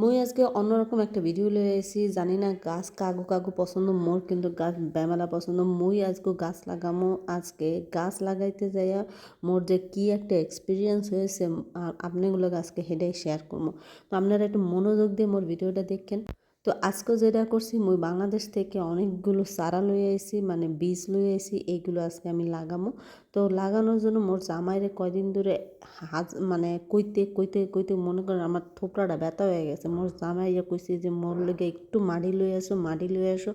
মুই আজকে অন্যরকম একটা ভিডিও লয়ে এসেছি জানি না গাছ কাগু কাগু পছন্দ মোর কিন্তু গাছ বেমালা পছন্দ। মই আজকে গাছ লাগামো। আজকে গাছ লাগাইতে যাইয়া মোর যে কি একটা এক্সপিরিয়েন্স হয়েছে আপনাগুলো আজকে হেডে শেয়ার করব তো আপনারা একটু মনোযোগ দিয়ে মোর ভিডিওটা দেখেন। তো আজকে যেটা করছি, মুই বাংলাদেশ থেকে অনেকগুলো চারা লয়ে আইছি মানে বীজ লয়ে আইছি এইগুলো আজকে আমি লাগামো। তো লাগানোর জন্য মোর জামাইরে কয়দিন ধরে হাজ মানে কইতে কইতে কইতে মনে করেন আমার থোপড়াটা ব্যথা হয়ে গেছে। মোর জামাইয়া কইছে যে, মোর লেগে একটু মাটি লয়ে আসো মাটি লয়ে আসো,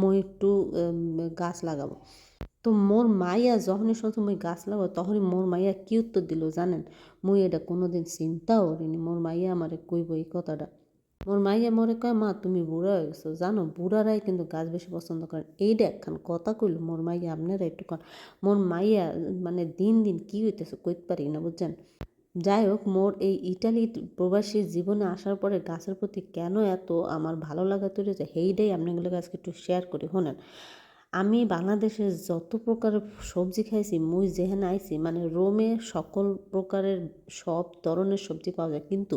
মই একটু গাছ লাগাবো। তো মোর মাইয়া যখনই শুনছো মুই গাছ লাগাবো, তখনই মোর মাইয়া কি উত্তর দিল জানেন? মুই এটা কোনোদিন চিন্তাও করিনি। মোর মাইয়া আমারে কইব এই কথাটা। মোর মাইয়া মরে কয়, মা, তুমি বুড়া হয়ে গেছো, জানো বুড়ারাই কিন্তু গাছ বেশি পছন্দ করেন এইটা একখান কথা কইল মোর মাইয়া আপনারা একটু কন। মোর মাইয়া মানে দিন দিন কি হইতেছে কইতে পারি না, বুঝছেন? যাই হোক মোর এই ইটালি প্রবাসী জীবনে আসার পরে গাছের প্রতি কেন এত আমার ভালো লাগা তৈরি হয়েছে সেইটাই আপনাগুলোকে আজকে একটু শেয়ার করি, শোনেন? আমি বাংলাদেশে যত প্রকারের সবজি খাইছি, মুই যেহেন আইছি মানে রোমে সকল প্রকারের সব ধরনের সবজি পাওয়া যায়। কিন্তু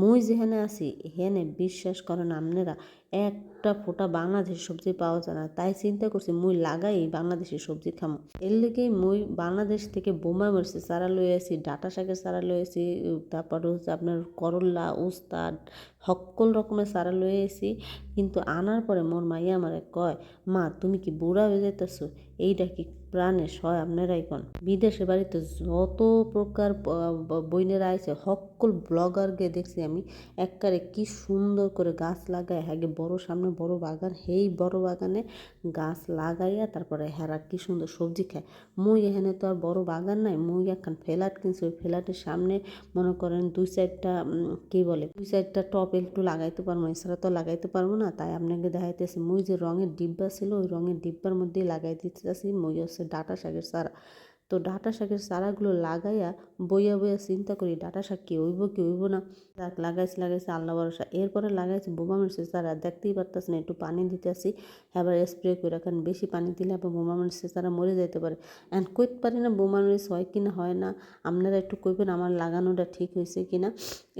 মুই যেহেনে আছি এখানে বিশ্বাস করেন আপনারা একটা ফোটা বাংলাদেশের সবজি পাওয়া যায় না। তাই চিন্তা করছি মুই লাগাই বাংলাদেশের সবজি খামো। এর লেগেই মুই বাংলাদেশ থেকে বোমা মারছি চারা লই আসি, ডাটা শাকের চারা লই আসি, তারপর হচ্ছে আপনার করল্লা উস্তাদ, সকল রকমের চারা লই আসি। কিন্তু আনার পরে মোর মাইয়া আমারে কয়, মা, তুমি কি বুড়া হয়ে যেতেছো এইটা কি প্রাণে সয় আপনারাই কন? বিদেশে বাড়িতে যত প্রকার বইনেরা আইছে সকল ব্লগারকে দেখছি আমি একবারে কি সুন্দর করে গাছ লাগায় হ্যাঁ বড় সামনে বড় বাগান সেই বড় বাগানে গাছ লাগাইয়া তারপরে হেরা কি সুন্দর সবজি খায়। মুই এখানে তো আর বড় বাগান নাই, মুই একখান ফ্ল্যাট কিনছি, ওই ফ্ল্যাটের সামনে মনে করেন দুই চারটা কি বলে, দুই চারটা টপ একটু লাগাইতে পারব এছাড়া তো লাগাইতে পারব না, তাই আপনাকে দেখাইতেছি, মুই যে রঙের ডিব্বা ছিল, ওই রঙের ডিব্বার মধ্যেই লাগাই দিতেছি মই হচ্ছে ডাটা শাকের চারা তো ডাটা শাকের চারাগুলো লাগাইয়া বইয়া বইয়া চিন্তা করি, ডাটা শাক কি হইব কি হইব না? যাক, লাগাইছি লাগাইছি, আল্লাহ ভরসা। এরপরে লাগাইছি, বোমা মরিচের চারা দেখতেই পারতেছি না একটু পানি দিতে আসি আবার স্প্রে করে কারণ বেশি পানি দিলে আবার বোমা মরিচের চারা মরে যেতে পারে। অ্যান্ড কইতে পারি না বোমা মরিচ হয় কি না, হয় না। আপনারা একটু কইবেন, আমার লাগানোটা ঠিক হয়েছে কি না?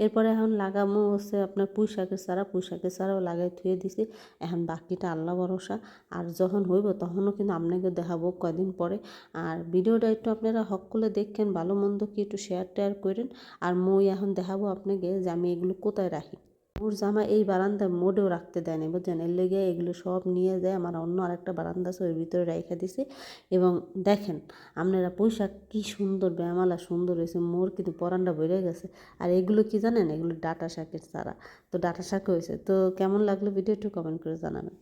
এরপরে এখন লাগামো হচ্ছে আপনার পুঁই শাকের চারা। পুঁই শাকের চারাও লাগাই থুয়ে দিছি। এখন বাকিটা আল্লাহ ভরসা। আর যখন হইব, তখনও কিন্তু আপনাকে দেখাবো কয়দিন পরে। আর ভিডিওটা আপনারা হক করে দেখেন, ভালো মন্দ কি একটু শেয়ার টেয়ার করেন। আর মই এখন দেখাবো আপনাকে যে আমি এগুলো কোথায় রাখি। মোর জামা এই বারান্দায় মোডেও রাখতে দেয় না বুঝছেন? এর লেগে এগুলো সব নিয়ে যায়, আমার অন্য আরেকটা বারান্দা আছে ওর ভিতরে রেখে দিছে। এবং দেখেন, আপনারা পোশাক কি সুন্দর ব্যামালা সুন্দর হয়েছে, মোর কিন্তু পরানটা বেড়ে গেছে। আর এগুলো কি জানেন? এগুলো ডাটা শাকের চারা। তো ডাটা শাক হয়েছে। তো কেমন লাগল? ভিডিও একটু কমেন্ট করে জানাবেন।